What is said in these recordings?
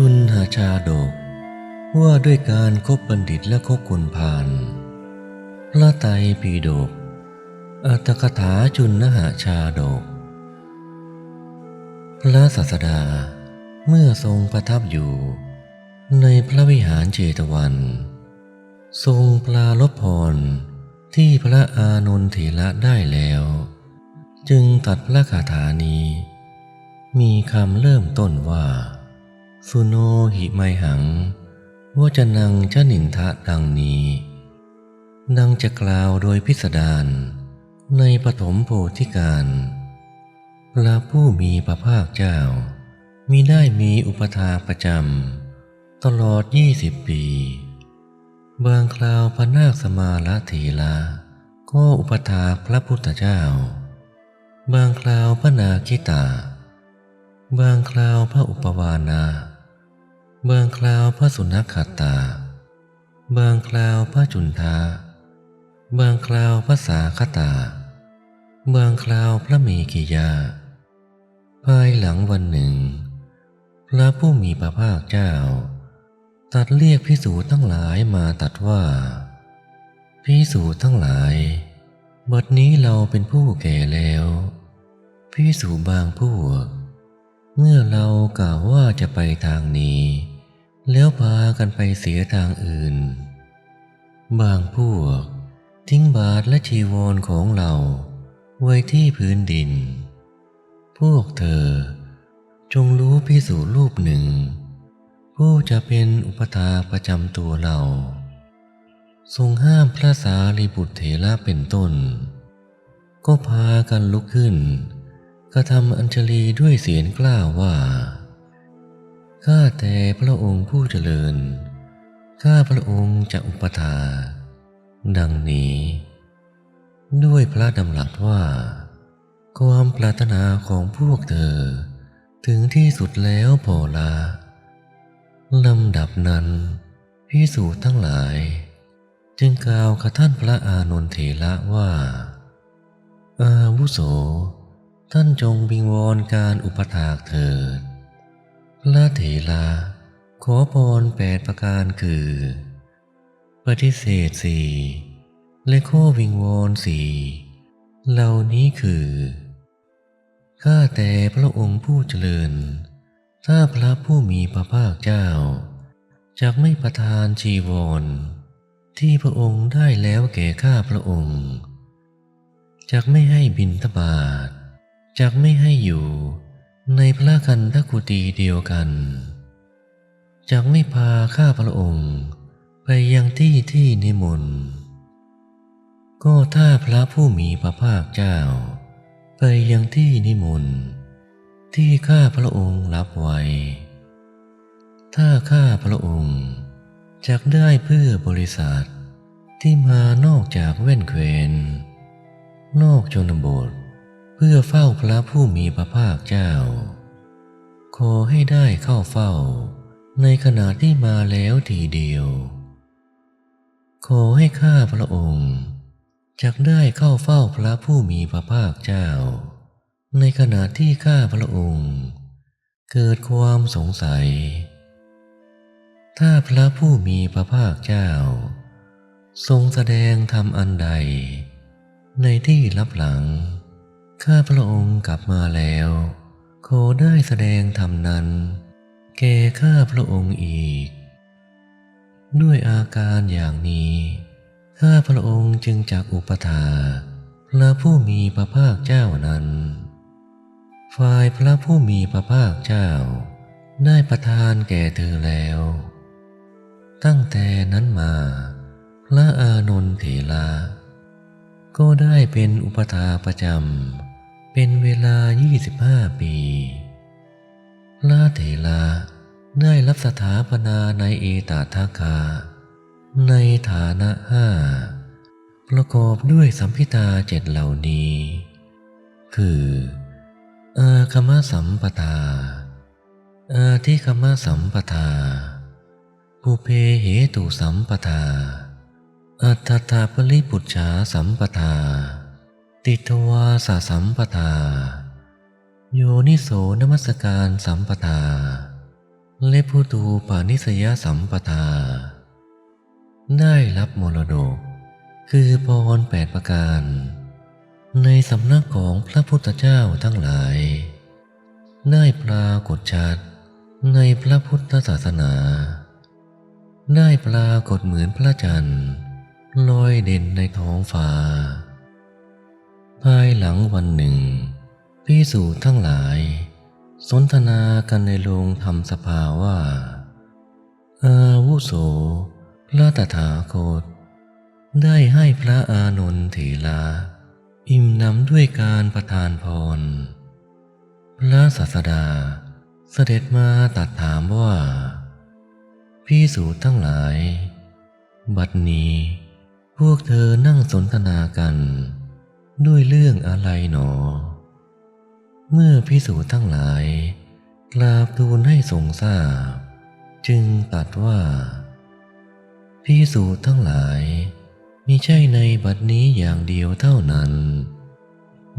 จุนหาชาดก ว่าด้วยการคบบัณฑิตและคบคนพาลพระไตรปิฎกอัตถกถาจุนนหาชาดก พระศาสดาเมื่อทรงประทับอยู่ ในพระวิหารเจตวัน ทรงปลาลบพรที่พระอานนทเถระได้แล้ว จึงตัดพระคาถานี้ มีคำเริ่มต้นว่า สุโนหิไมหังว่าจะนังชนินทะดังนี้ ดังจะกล่าวโดยพิสดารในปฐมโพธิการพระผู้มีพระภาคเจ้ามิได้มีอุปถาประจำตลอดยี่สิบปี บางคราวพระนาคสมาลเถระก็อุปถาพระพุทธเจ้า บางคราวพระนาคิตา บางคราวพระอุปวานา บางคราวพระสุนัขขัตตา บางคราวพระจุนทา บางคราวพระสาคตา บางคราวพระเมขิยา ภายหลังวันหนึ่ง พระผู้มีพระภาคเจ้า ตัดเรียกพิสูจทั้งหลายมาตัดว่า พิสูจทั้งหลาย บัดนี้เราเป็นผู้แก่แล้วพิสูจบางพวกเมื่อเรากล่าวว่าจะไปทางนี้ แล้วพากันไปเสียทางอื่น บางพวกทิ้งบาทและชีวรของเรา ไว้ที่พื้นดิน พวกเธอจงรู้พิสูจน์รูปหนึ่ง ผู้จะเป็นอุปถาประจำตัวเรา ทรงห้ามพระสารีบุตรเถระเป็นต้น ก็พากันลุกขึ้นกระทำอัญชลีด้วยเสียงกล้าวว่า ข้าแต่พระองค์ผู้เจริญ ข้าพระองค์จะอุปถาดังนี้ ด้วยพระดำรัสว่า ความปรารถนาของพวกเธอ ถึงที่สุดแล้วพอละลำดับนั้นพิสูจน์ทั้งหลาย จึงกล่าวกับท่านพระอานนทเถระว่า อาวุโส ท่านจงวิงวอนการอุปถากเถิด พระเถระขอพรแปดประการคือ ปฏิเสธสี่และข้อวิงวอนสี่เหล่านี้คือข้าแต่พระองค์ผู้เจริญ ถ้าพระผู้มีพระภาคเจ้าจากไม่ประทานชีวร ที่พระองค์ได้แล้วแก่ข้าพระองค์จากไม่ให้บินทบาทจากไม่ให้อยู่ ในพระกันทกุตีเดียวกันจากไม่พาข้าพระองค์ไปยังที่ที่นิมนต์ก็ถ้าพระผู้มีพระภาคเจ้า ไปยังที่นิมนต์ที่ข้าพระองค์รับไว้ ถ้าข้าพระองค์จักได้เพื่อบริษัทที่มานอกจากแว่นแควนนอกชนบท เพื่อเฝ้าพระผู้มีพระภาคเจ้า ขอให้ได้เข้าเฝ้าในขณะที่มาแล้วทีเดียว ขอให้ข้าพระองค์จักได้เข้าเฝ้าพระผู้มีพระภาคเจ้า ในขณะที่ข้าพระองค์ เกิดความสงสัย ถ้าพระผู้มีพระภาคเจ้า ทรงแสดงธรรมอันใด ในที่ลับหลัง ข้าพระองค์กลับมาแล้ว ขอได้แสดงธรรมนั้น แก่ข้าพระองค์อีก ด้วยอาการอย่างนี้ ข้าพระองค์จึงจักอุปถาพระผู้มีพระภาคเจ้านั้น ฝ่ายพระผู้มีพระภาคเจ้า ได้ประทานแก่เธอแล้ว ตั้งแต่นั้นมา พระอานนทเถระก็ได้เป็นอุปถาประจำ เป็นเวลา 25 ปี พระเถระได้รับสถาปนาในเอตทัคา ในฐานะห้าประกอบด้วยสัมพิทาเจ็ดเหล่านี้ คือ อาคมสัมปทา อาทิคมสัมปทา ปุเพเหตุสัมปทา อัตถาปริปุจฉาสัมปทา ติทวาสสัมปทา โยนิโสนมัสการสัมปทา และผู้ตูปานิสยสัมปทา ได้รับมรดก คือพรแปดประการ ในสำนักของพระพุทธเจ้าทั้งหลาย ได้ปรากฏชัดในพระพุทธศาสนา ได้ปรากฏเหมือนพระจันทร์ลอยเด่นในท้องฟ้า ภายหลังวันหนึ่งพิสูจทั้งหลาย สนทนากันในโรงธรรมสภาว่า อาวุโสพระตถาคต ได้ให้พระอานนท์เถระอิ่มนำด้วยการประทานพร พระศาสดาเสด็จมาตัดถามว่า พี่สูจน์ทั้งหลาย บัดนี้พวกเธอนั่งสนทนากัน ด้วยเรื่องอะไรหนอ เมื่อพิสูจน์ทั้งหลายกราบทูลให้ทรงทราบ จึงตัดว่าพิสูจน์ทั้งหลายมิใช่ในบัดนี้อย่างเดียวเท่านั้น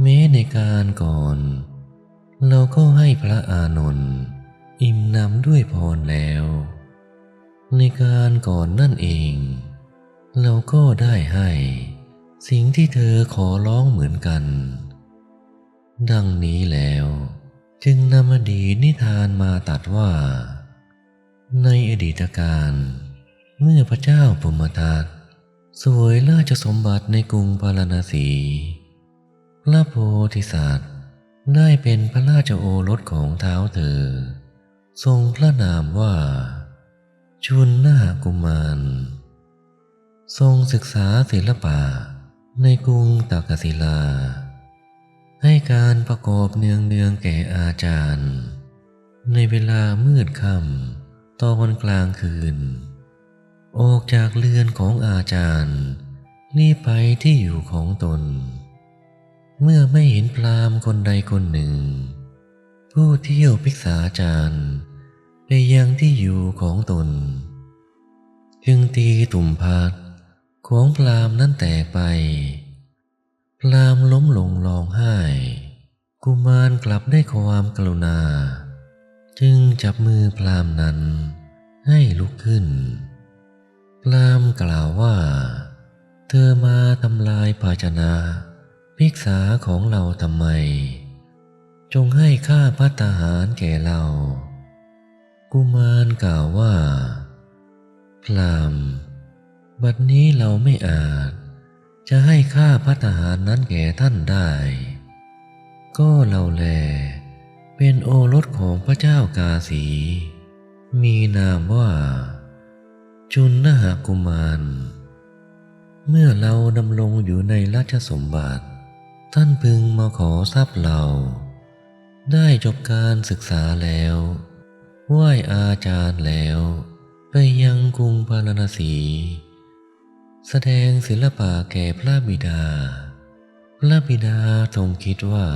แม้ในการก่อน เราก็ให้พระอานนท์อิ่มนำด้วยพรแล้ว ในการก่อนนั่นเอง เราก็ได้ให้ สิ่งที่เธอขอร้องเหมือนกัน ดังนี้แล้วจึงนำอดีตนิทานมาตัดว่า ในอดีตการเมื่อพระเจ้าปมทัตสวยราชสมบัติในกรุงพาราณสี พระโพธิสัตว์ได้เป็นพระราชโอรสของเท้าเธอ ทรงพระนามว่า ชุนนากุมาร ทรงศึกษาศิลปะ ในกรุงตากศิลา ให้การประกอบเนืองเนืองแก่อาจารย์ ในเวลามืดค่ำตอนกลางคืน ออกจากเรือนของอาจารย์รีบไปที่อยู่ของตน เมื่อไม่เห็นพราหมณ์คนใดคนหนึ่ง ผู้เที่ยวพิกษาจารย์ไปยังที่อยู่ของตน จึงตีตุ่มพัด ของพราหมณ์นั้นแตกไป พราหมณ์ล้มลงร้องไห้ กุมารกลับได้ความกรุณา จึงจับมือพราหมณ์นั้นให้ลุกขึ้น พราหมณ์กล่าวว่า เธอมาทำลายภาชนะภิกษาของเราทำไม จงให้ข้าพัตหารแก่เรา กุมารกล่าวว่า พราหมณ์ บัดนี้เราไม่อาจ จะให้ข้าพัตตาหารนั้นแก่ท่านได้ ก็เราแล เป็นโอรสของพระเจ้ากาสี มีนามว่า จุนนหกุมาร เมื่อเราดำรงอยู่ในราชสมบัติ ท่านพึงมาขอทรัพย์เรา ได้จบการศึกษาแล้วไหว้อาจารย์แล้ว ไปยังกรุงพาราณสี แสดงศิลปะแก่พระบิดา พระบิดาทรงคิดว่า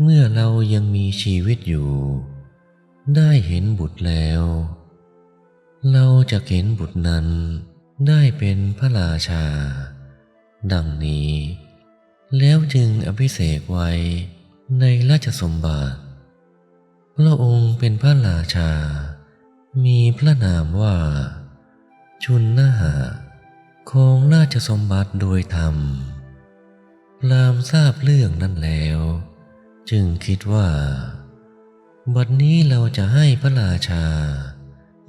เมื่อเรายังมีชีวิตอยู่ ได้เห็นบุตรแล้ว เราจะเห็นบุตรนั้นได้เป็นพระราชา ดังนี้ แล้วจึงอภิเษกไว้ในราชสมบัติ พระองค์เป็นพระราชา มีพระนามว่า ชุนนาหะ ของราชสมบัติโดยธรรมพรามทราบเรื่องนั้นแล้ว จึงคิดว่า บัดนี้เราจะให้พระราชา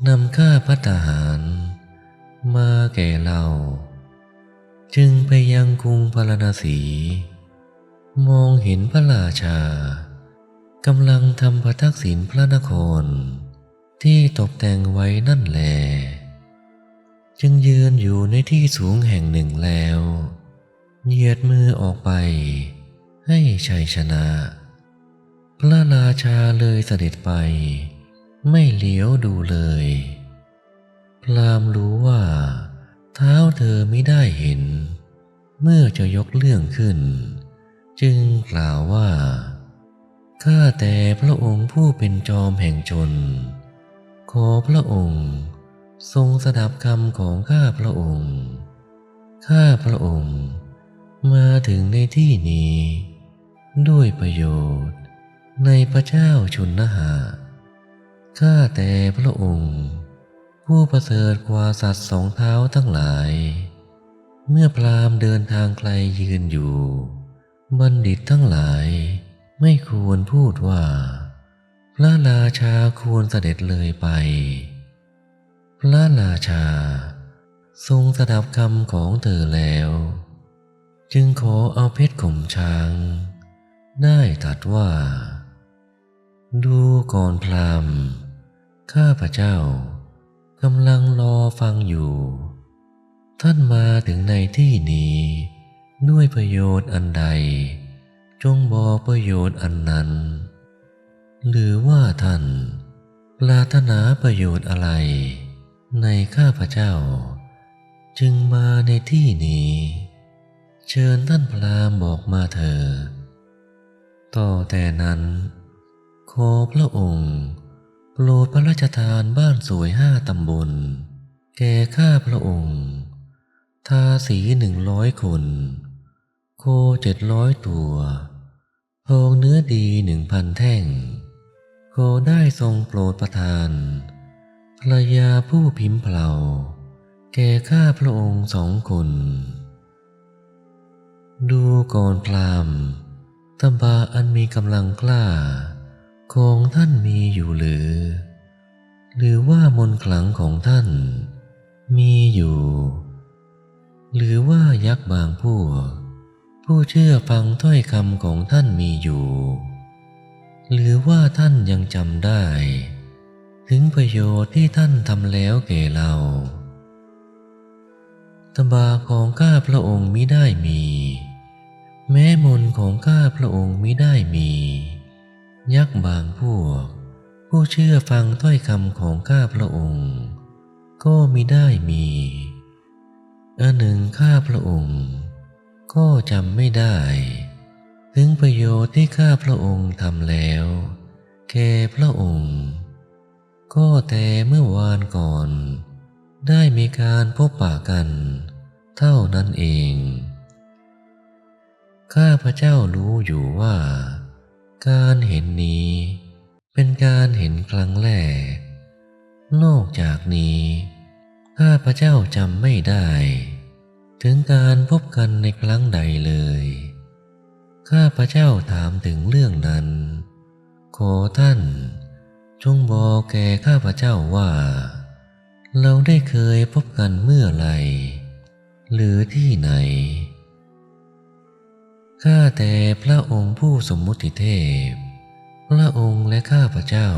นำข้าพัตตาหาร มาแก่เรา จึงไปยังกรุงพาราณสี มองเห็นพระราชากำลังทำพระทักษิณพระนคร ที่ตกแต่งไว้นั่นแหละ จึงยืนอยู่ในที่สูงแห่งหนึ่งแล้วเหยียดมือออกไป ให้ชัยชนะ พระราชาเลยเสด็จไป ไม่เหลียวดูเลย พรามรู้ว่า เท้าเธอไม่ได้เห็น เมื่อจะยกเรื่องขึ้น จึงกล่าวว่า ข้าแต่พระองค์ผู้เป็นจอมแห่งชน ขอพระองค์ ทรงสดับคำของข้าพระองค์ ข้าพระองค์ มาถึงในที่นี้ ด้วยประโยชน์ ในพระเจ้าชุนนหาข้าแต่พระองค์ ผู้ประเสริฐกว่าสัตว์สองเท้าทั้งหลาย เมื่อพราหมณ์เดินทางไกลยืนอยู่ บัณฑิตทั้งหลายไม่ควรพูดว่า พระราชาควรเสด็จเลยไป พระราชา ทรงสดับคำของเธอแล้ว จึงขอเอาเพชรข่มช้าง ได้ตรัดว่า ดูก่อนพรามข้าพระเจ้ากำลังรอฟังอยู่ ท่านมาถึงในที่นี้ ด้วยประโยชน์อันใด จงบอกประโยชน์อันนั้น หรือว่าท่านปรารถนาประโยชน์อะไร ในข้าพระเจ้า จึงมาในที่นี้ เชิญท่านพรามบอกมาเถิดต่อแต่นั้น ขอพระองค์ โปรดพระราชทานบ้านสวยห้าตำบล แก่ข้าพระองค์ ทาสีหนึ่งร้อยคน โคเจ็ดร้อยตัวทองเนื้อดีหนึ่งพันแท่งขอได้ทรงโปรดประทาน ภรรยาผู้พิมพ์เพลาแก่ข้าพระองค์สองคน ดูก่อนพรามตบาอันมีกำลังกล้า ของท่านมีอยู่หรือ หรือว่ามนขลังของท่านมีอยู่ หรือว่ายักษ์บางพวกผู้เชื่อฟังถ้อยคำของท่านมีอยู่ หรือว่าท่านยังจำได้ ถึงประโยชน์ที่ท่านทำแล้วแก่เราตบาของข้าพระองค์มิได้มี แม้มนของข้าพระองค์มิได้มี ยักษ์บางพวก ผู้เชื่อฟังถ้อยคำของข้าพระองค์ ก็มิได้มีอันหนึ่งข้าพระองค์ ก็จำไม่ได้ ถึงประโยชน์ที่ข้าพระองค์ทำแล้วแก่พระองค์ ก็แต่เมื่อวานก่อน ได้มีการพบปะกัน เท่านั้นเอง ข้าพระเจ้ารู้อยู่ว่า การเห็นนี้ เป็นการเห็นครั้งแรก นอกจากนี้ ข้าพระเจ้าจำไม่ได้ ถึงการพบกันในครั้งใดเลย ข้าพระเจ้าถามถึงเรื่องนั้น ขอท่าน จงบอกแก่ข้าพระเจ้าว่า เราได้เคยพบกันเมื่อไรหรือที่ไหน ข้าแต่พระองค์ผู้สมมุติเทพ พระองค์และข้าพระเจ้า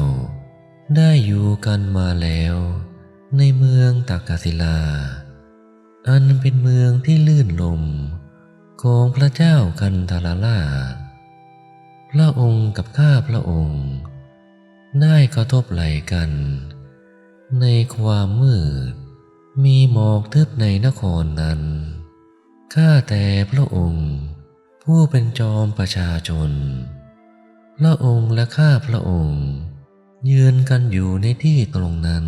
ได้อยู่กันมาแล้ว ในเมืองตากาศิลา อันเป็นเมืองที่ลื่นลม ของพระเจ้ากันทาราลาชพระองค์กับข้าพระองค์ ได้กระทบไหลกัน ในความมืด มีหมอกทึบในนครนั้น ข้าแต่พระองค์ ผู้เป็นจอมประชาชน พระองค์และข้าพระองค์ ยืนกันอยู่ในที่ตรงนั้น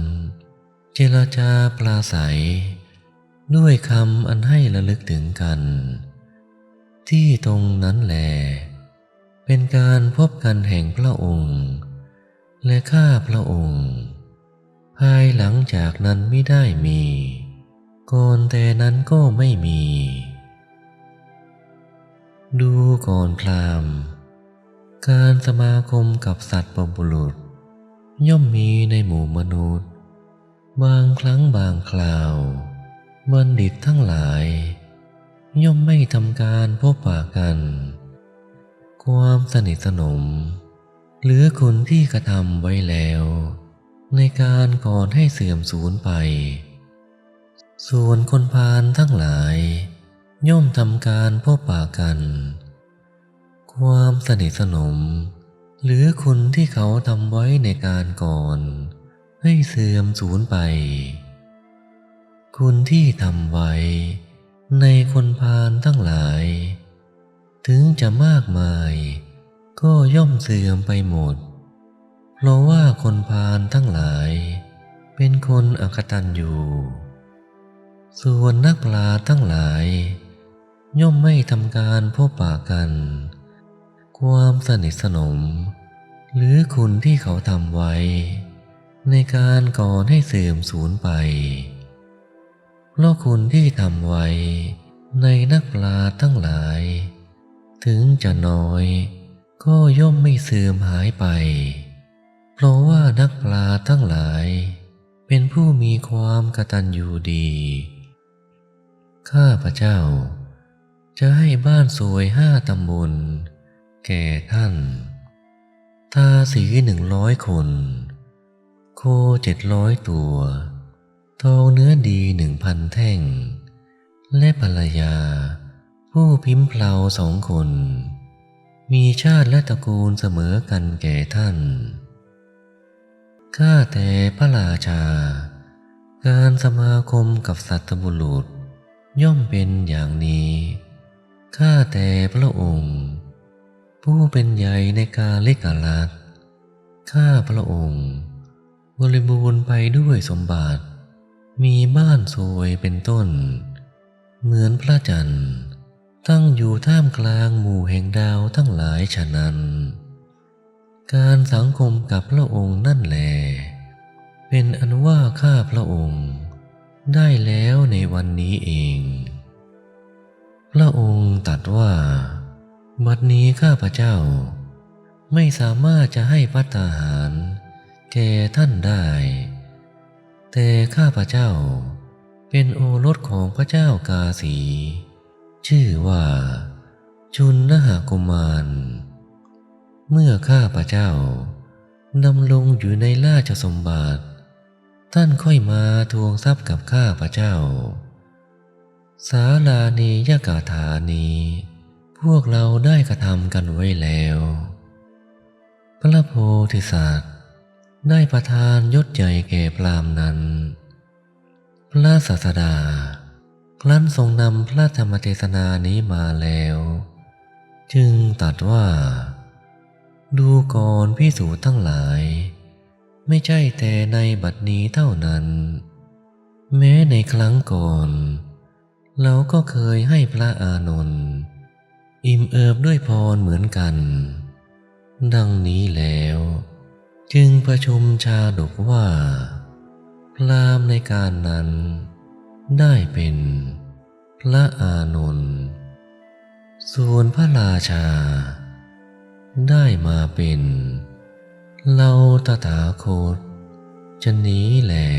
เจรจาปราศัย ด้วยคำอันให้ระลึกถึงกัน ที่ตรงนั้นแหลเป็นการพบกันแห่งพระองค์ และข้าพระองค์ ภายหลังจากนั้นไม่ได้มีก่อนแต่นั้นก็ไม่มี ดูก่อนพรามการสมาคมกับสัตว์ปบุรุษ ย่อมมีในหมู่มนุษย์ บางครั้งบางคราวบัณฑิตทั้งหลาย ย่อมไม่ทำการพบปะกัน ความสนิทสนม หรือคุณที่กระทำไว้แล้ว ในการก่อนให้เสื่อมสูญไป ส่วนคนพาลทั้งหลาย ย่อมทำการพบปะกัน ความสนิทสนม หรือคุณที่เขาทำไว้ในการก่อน ให้เสื่อมสูญไป คุณที่ทำไว้ ในคนพาลทั้งหลาย ถึงจะมากมาย ก็ย่อมเสื่อมไปหมด เพราะว่าคนพาลทั้งหลาย เป็นคนอกตันอยู่ ส่วนนักปราทั้งหลาย ย่อมไม่ทำการพบปะกัน ความสนิทสนม หรือคุณที่เขาทำไว้ ในการก่อนให้เสื่อมสูญไป เพราะคุณที่ทำไว้ในนักปราทั้งหลาย ถึงจะน้อย ก็ย่อมไม่เสื่อมหายไป เพราะว่านักปราทั้งหลาย เป็นผู้มีความกตัญญูดี ข้าพระเจ้า จะให้บ้านสวยห้าตำบล แก่ท่าน ทาสีหนึ่งร้อยคน โคเจ็ดร้อยตัว ทองเนื้อดีหนึ่งพันแท่ง และภรรยา ผู้พิมพ์เพลาสองคน มีชาติและตระกูลเสมอกันแก่ท่าน ข้าแต่พระราชา การสมาคมกับสัตบุรุษย่อมเป็นอย่างนี้ ข้าแต่พระองค์ ผู้เป็นใหญ่ในการเลกาลัดข้าพระองค์ บริบูรณ์ไปด้วยสมบัติ มีบ้านสวยเป็นต้น เหมือนพระจันทร์ ตั้งอยู่ท่ามกลางหมู่แห่งดาวทั้งหลายฉะนั้น การสังคมกับพระองค์นั่นแหลเป็นอันว่าข้าพระองค์ ได้แล้วในวันนี้เอง พระองค์ตรัสว่า บัดนี้ข้าพระเจ้า ไม่สามารถจะให้พัตตาหาร แก่ท่านได้ แต่ข้าพระเจ้าเป็นโอรสของพระเจ้ากาสี ชื่อว่า จุนนหกุมาร เมื่อข้าพระเจ้าดำลงอยู่ในราชสมบัติ ท่านค่อยมาทวงทรัพย์กับข้าพระเจ้า สาลานียกาถานี้พวกเราได้กระทำกันไว้แล้ว พระโพธิสัตว์ ได้ประทานยศใหญ่แก่พรามนั้น พระศาสดา ครั้นทรงนำพระธรรมเทศนานี้มาแล้ว จึงตรัสว่า ดูก่อนพิสูจน์ทั้งหลาย ไม่ใช่แต่ในบัดนี้เท่านั้น แม้ในครั้งก่อน เราก็เคยให้พระอานนท์อิ่มเอิบด้วยพรเหมือนกัน ดังนี้แล้ว จึงประชุมชาดกว่า พรามในการนั้น ได้เป็นพระอานนท์ส่วนพระราชา ได้มาเป็นเราตถาคตจะนี้แหละ